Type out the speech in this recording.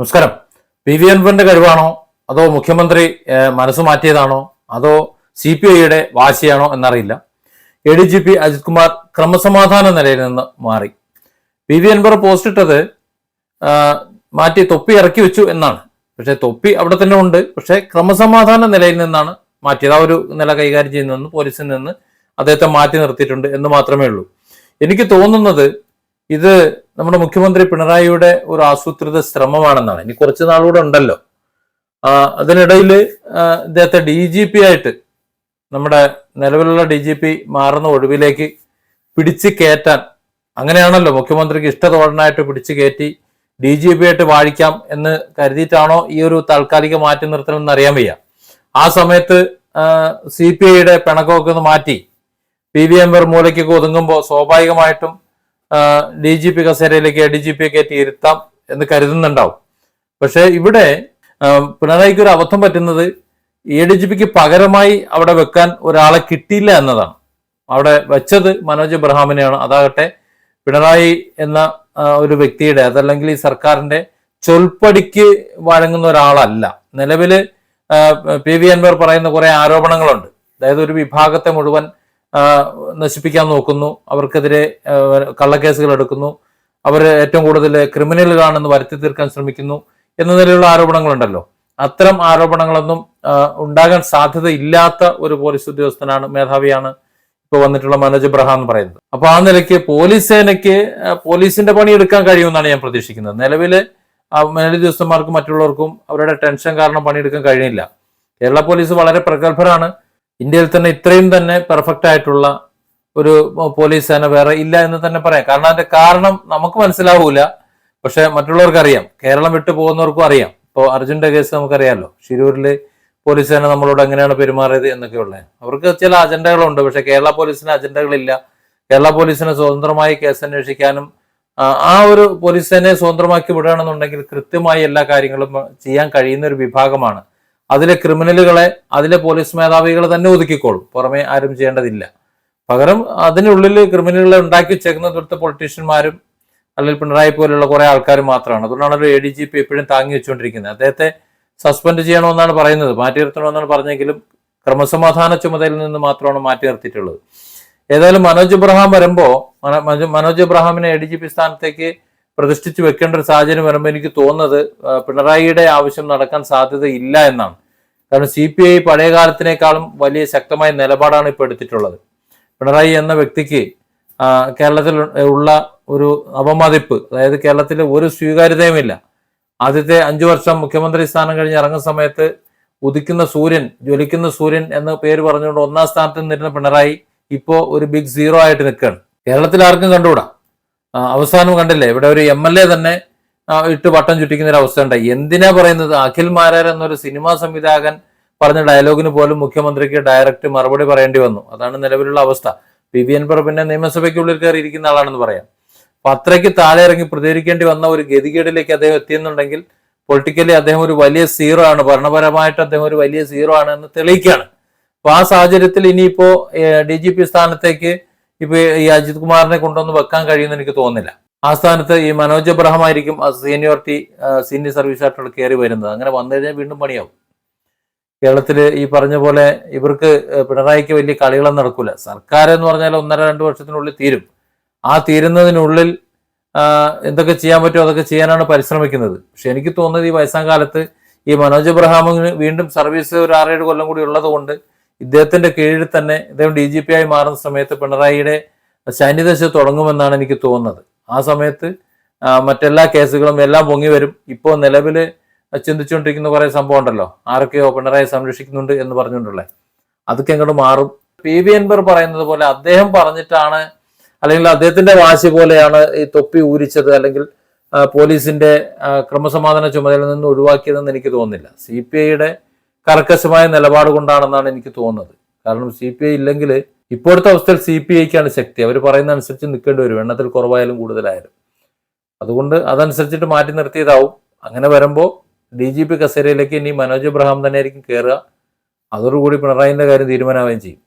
നമസ്കാരം. P V അൻവറിന്റെ കഴിവാണോ? അതോ മുഖ്യമന്ത്രി മനസ്സ് മാറ്റിയതാണോ? അതോ സി പി ഐയുടെ വാശിയാണോ എന്നറിയില്ല. A D G P Ajith Kumar ക്രമസമാധാന നിലയിൽ നിന്ന് മാറി. പി വി അൻവർ പോസ്റ്റ് ഇട്ടത് മാറ്റി തൊപ്പി ഇറക്കി വെച്ചു എന്നാണ്. പക്ഷെ തൊപ്പി അവിടെ തന്നെ ഉണ്ട്. പക്ഷെ ക്രമസമാധാന നിലയിൽ നിന്നാണ് മാറ്റിയത്. ആ ഒരു നില കൈകാര്യം ചെയ്യുന്നതെന്ന് പോലീസിൽ നിന്ന് അദ്ദേഹത്തെ മാറ്റി നിർത്തിയിട്ടുണ്ട് എന്ന് മാത്രമേ ഉള്ളൂ. എനിക്ക് തോന്നുന്നത് ഇത് നമ്മുടെ മുഖ്യമന്ത്രി പിണറായിയുടെ ഒരു ആസൂത്രിത ശ്രമമാണെന്നാണ്. ഇനി കുറച്ച് നാളുകൂടെ ഉണ്ടല്ലോ. അതിനിടയിൽ ഇദ്ദേഹത്തെ ഡി ജി പി ആയിട്ട് നമ്മുടെ നിലവിലുള്ള ഡി ജി പി മാറുന്ന ഒഴിവിലേക്ക് പിടിച്ച് കയറ്റാൻ അങ്ങനെയാണല്ലോ മുഖ്യമന്ത്രിക്ക് ഇഷ്ടതോടനായിട്ട് പിടിച്ചു കയറ്റി ഡി ജി പി ആയിട്ട് വാഴിക്കാം എന്ന് കരുതിയിട്ടാണോ ഈ ഒരു താൽക്കാലിക മാറ്റി നിർത്തണമെന്ന് അറിയാൻ വയ്യ. ആ സമയത്ത് സി പി ഐയുടെ പിണക്കമൊക്കെ ഒന്ന് മാറ്റി. പി വി എംബർ മൂലയ്ക്കൊക്കെ ഒതുങ്ങുമ്പോൾ സ്വാഭാവികമായിട്ടും ഡി ജി പി കസേരയിലേക്ക് ഡി ജി പിയെ കയറ്റി ഇരുത്താം എന്ന് കരുതുന്നുണ്ടാവും. പക്ഷെ ഇവിടെ പിണറായിക്ക് ഒരു അബദ്ധം പറ്റുന്നത് എ ഡി ജി പിക്ക് പകരമായി അവിടെ വെക്കാൻ ഒരാളെ കിട്ടിയില്ല എന്നതാണ്. അവിടെ വെച്ചത് മനോജ് എബ്രഹാമിനെയാണ്. അതാകട്ടെ പിണറായി എന്ന ഒരു വ്യക്തിയുടെ അതല്ലെങ്കിൽ ഈ സർക്കാരിന്റെ ചൊൽപ്പടിക്ക് വഴങ്ങുന്ന ഒരാളല്ല. നിലവിൽ പി വി അൻവർ പറയുന്ന കുറെ ആരോപണങ്ങളുണ്ട്. അതായത് ഒരു വിഭാഗത്തെ മുഴുവൻ നശിപ്പിക്കാൻ നോക്കുന്നു. അവർക്കെതിരെ കള്ളക്കേസുകൾ എടുക്കുന്നു. അവർ ഏറ്റവും കൂടുതൽ ക്രിമിനലുകളാണെന്ന് വരുത്തി തീർക്കാൻ ശ്രമിക്കുന്നു എന്ന നിലയിലുള്ള ആരോപണങ്ങളുണ്ടല്ലോ. അത്തരം ആരോപണങ്ങളൊന്നും ഉണ്ടാകാൻ സാധ്യത ഇല്ലാത്ത ഒരു പോലീസ് ഉദ്യോഗസ്ഥനാണ് മേധാവിയാണ് ഇപ്പോൾ വന്നിട്ടുള്ള മനോജ് ബ്രഹാം എന്ന് പറയുന്നത്. അപ്പൊ ആ നിലയ്ക്ക് പോലീസ് സേനയ്ക്ക് പോലീസിന്റെ പണി എടുക്കാൻ കഴിയുമെന്നാണ് ഞാൻ പ്രതീക്ഷിക്കുന്നത്. നിലവിൽ മേലധി ദിവസന്മാർക്കും മറ്റുള്ളവർക്കും അവരുടെ ടെൻഷൻ കാരണം പണിയെടുക്കാൻ കഴിയില്ല കേരള പോലീസ് വളരെ പ്രഗത്ഭരാണ്. ഇന്ത്യയിൽ തന്നെ ഇത്രയും തന്നെ പെർഫെക്റ്റ് ആയിട്ടുള്ള ഒരു പോലീസ് സേന വേറെ ഇല്ല എന്ന് തന്നെ പറയാം. കാരണം അതിന്റെ കാരണം നമുക്ക് മനസ്സിലാവൂല. പക്ഷെ മറ്റുള്ളവർക്ക് അറിയാം. കേരളം വിട്ടു പോകുന്നവർക്കും അറിയാം. ഇപ്പോൾ അർജുന്റെ കേസ് നമുക്കറിയാമല്ലോ ഷിരൂരിൽ പോലീസ് സേന നമ്മളോട് എങ്ങനെയാണ് പെരുമാറിയത് എന്നൊക്കെ ഉള്ളത് അവർക്ക് ചില അജണ്ടകളുണ്ട് പക്ഷെ കേരള പോലീസിന് അജണ്ടകളില്ല കേരള പോലീസിനെ സ്വതന്ത്രമായി കേസ് അന്വേഷിക്കാനും ആ, ആ ഒരു പോലീസ് സേനയെ സ്വതന്ത്രമാക്കി വിടുകയാണെന്നുണ്ടെങ്കിൽ കൃത്യമായി എല്ലാ കാര്യങ്ങളും ചെയ്യാൻ കഴിയുന്ന ഒരു വിഭാഗമാണ്. അതിലെ ക്രിമിനലുകളെ അതിലെ പോലീസ് മേധാവികൾ തന്നെ ഒതുക്കിക്കോളും. പുറമേ ആരും ചെയ്യേണ്ടതില്ല. പകരം അതിനുള്ളിൽ ക്രിമിനലുകളെ ഉണ്ടാക്കി വെച്ചേക്കുന്നത് ഇവിടുത്തെ പൊളിറ്റീഷ്യന്മാരും അല്ലെങ്കിൽ പിണറായി പോലെയുള്ള കുറെ ആൾക്കാർ മാത്രമാണ്. അതുകൊണ്ടാണല്ലോ എ ഡി ജി പി എപ്പോഴും താങ്ങി വെച്ചുകൊണ്ടിരിക്കുന്നത്. അദ്ദേഹത്തെ സസ്പെൻഡ് ചെയ്യണമെന്നാണ് പറയുന്നത്. മാറ്റി നിർത്തണമെന്നാണ് പറഞ്ഞെങ്കിലും ക്രമസമാധാന ചുമതലയിൽ നിന്ന് മാത്രമാണ് മാറ്റി നിർത്തിയിട്ടുള്ളത്. ഏതായാലും മനോജ് എബ്രഹാം വരുമ്പോൾ മനോജ് എബ്രഹാമിനെ എ ഡി ജി പി സ്ഥാനത്തേക്ക് പ്രതിഷ്ഠിച്ച് വെക്കേണ്ട ഒരു സാഹചര്യം വരുമ്പോൾ എനിക്ക് തോന്നുന്നത് പിണറായിയുടെ ആവശ്യം നടക്കാൻ സാധ്യത ഇല്ല എന്നാണ്. കാരണം സി പി ഐ പഴയ കാലത്തിനേക്കാളും വലിയ ശക്തമായ നിലപാടാണ് ഇപ്പോൾ എടുത്തിട്ടുള്ളത്. പിണറായി എന്ന വ്യക്തിക്ക് കേരളത്തിൽ ഉള്ള ഒരു അപമതിപ്പ് അതായത് കേരളത്തിൽ ഒരു സ്വീകാര്യതയുമില്ല. ആദ്യത്തെ അഞ്ചു വർഷം മുഖ്യമന്ത്രി സ്ഥാനം കഴിഞ്ഞ് ഇറങ്ങുന്ന സമയത്ത് ഉദിക്കുന്ന സൂര്യൻ ജ്വലിക്കുന്ന സൂര്യൻ എന്ന പേര് പറഞ്ഞുകൊണ്ട് ഒന്നാം സ്ഥാനത്ത് നിന്നിരുന്ന പിണറായി ഇപ്പോ ഒരു ബിഗ് സീറോ ആയിട്ട് നിൽക്കുകയാണ്. കേരളത്തിൽ ആർക്കും കണ്ടുകൂടാ? അവസാനം കണ്ടില്ലേ? ഇവിടെ ഒരു എം എൽ എ തന്നെ ഇട്ട് വട്ടം ചുറ്റിക്കുന്ന ഒരു അവസ്ഥ ഉണ്ടായി. എന്തിനാ പറയുന്നത്? അഖിൽ മാരാർ എന്നൊരു സിനിമാ സംവിധായകൻ പറഞ്ഞ ഡയലോഗിന് പോലും മുഖ്യമന്ത്രിക്ക് ഡയറക്റ്റ് മറുപടി പറയേണ്ടി വന്നു. അതാണ് നിലവിലുള്ള അവസ്ഥ. പി വി എൻ പിന്നെ നിയമസഭയ്ക്കുള്ളിൽ കയറി ഇരിക്കുന്ന ആളാണെന്ന് പറയാം. അപ്പൊ അത്രയ്ക്ക് താഴെ ഇറങ്ങി പ്രതികരിക്കേണ്ടി വന്ന ഒരു ഗതികേടിലേക്ക് അദ്ദേഹം എത്തിയെന്നുണ്ടെങ്കിൽ പൊളിറ്റിക്കലി അദ്ദേഹം ഒരു വലിയ സീറോ ആണ്. ഭരണപരമായിട്ട് അദ്ദേഹം ഒരു വലിയ സീറോ ആണ് എന്ന് തെളിയിക്കുകയാണ്. അപ്പൊ ആ സാഹചര്യത്തിൽ ഇനിയിപ്പോ ഡി ജി പി സ്ഥാനത്തേക്ക് ഇപ്പൊ ഈ അജിത് കുമാറിനെ കൊണ്ടുവന്ന് വെക്കാൻ കഴിയുമെന്ന് എനിക്ക് തോന്നുന്നില്ല. ആ സ്ഥാനത്ത് ഈ മനോജ് അബ്രഹാം ആയിരിക്കും സീനിയോറിറ്റി സീനിയർ സർവീസ് ആയിട്ടുള്ള കയറി വരുന്നത്. അങ്ങനെ വന്നു കഴിഞ്ഞാൽ വീണ്ടും പണിയാവും. കേരളത്തിൽ ഈ പറഞ്ഞ പോലെ ഇവർക്ക് പിണറായിക്ക് വലിയ കളികളൊന്നും നടക്കൂല. സർക്കാർ എന്ന് പറഞ്ഞാൽ ഒന്നര രണ്ട് വർഷത്തിനുള്ളിൽ തീരും. ആ തീരുന്നതിനുള്ളിൽ എന്തൊക്കെ ചെയ്യാൻ പറ്റുമോ അതൊക്കെ ചെയ്യാനാണ് പരിശ്രമിക്കുന്നത്. പക്ഷെ എനിക്ക് തോന്നുന്നത് ഈ വയസ്സാം കാലത്ത് ഈ മനോജ് അബ്രഹാമിന് വീണ്ടും സർവീസ് ഒരു ആറേഴ് കൊല്ലം കൂടി ഉള്ളത് കൊണ്ട് ഇദ്ദേഹത്തിന്റെ കീഴിൽ തന്നെ ഇദ്ദേഹം ഡി ജി പി ആയി മാറുന്ന സമയത്ത് പിണറായിയുടെ സാന്നിധ്യശ തുടങ്ങുമെന്നാണ് എനിക്ക് തോന്നുന്നത്. ആ സമയത്ത് മറ്റെല്ലാ കേസുകളും എല്ലാം പൊങ്ങി വരും. ഇപ്പോൾ നിലവിൽ ചിന്തിച്ചുകൊണ്ടിരിക്കുന്ന കുറെ സംഭവം ഉണ്ടല്ലോ. ആരൊക്കെയോ പിണറായി സംരക്ഷിക്കുന്നുണ്ട് എന്ന് പറഞ്ഞുകൊണ്ടുള്ള. അതൊക്കെ അങ്ങോട്ട് മാറും? പി വി എൻബർ പറയുന്നത് പോലെ അദ്ദേഹം പറഞ്ഞിട്ടാണ് അല്ലെങ്കിൽ അദ്ദേഹത്തിന്റെ വാശി പോലെയാണ് ഈ തൊപ്പി ഊരിച്ചത് അല്ലെങ്കിൽ പോലീസിന്റെ ക്രമസമാധാന ചുമതലയിൽ നിന്ന് ഒഴിവാക്കിയതെന്ന് എനിക്ക് തോന്നുന്നില്ല. സി പി ഐയുടെ കർക്കശമായ നിലപാട് കൊണ്ടാണെന്നാണ് എനിക്ക് തോന്നുന്നത്. കാരണം സി പി ഐ ഇല്ലെങ്കിൽ ഇപ്പോഴത്തെ അവസ്ഥയിൽ സി പി ഐക്കാണ് ശക്തി. അവർ പറയുന്ന അനുസരിച്ച് നിൽക്കേണ്ടി വരും. എണ്ണത്തിൽ കുറവായാലും കൂടുതലായാലും. അതുകൊണ്ട് അതനുസരിച്ചിട്ട് മാറ്റി നിർത്തിയതാവും. അങ്ങനെ വരുമ്പോൾ ഡി ജി പി കസേരയിലേക്ക് ഇനി മനോജ് എബ്രഹാം തന്നെ ആയിരിക്കും കയറുക അതോടുകൂടി പിണറായിന്റെ കാര്യം തീരുമാനമാവുകയും ചെയ്യും.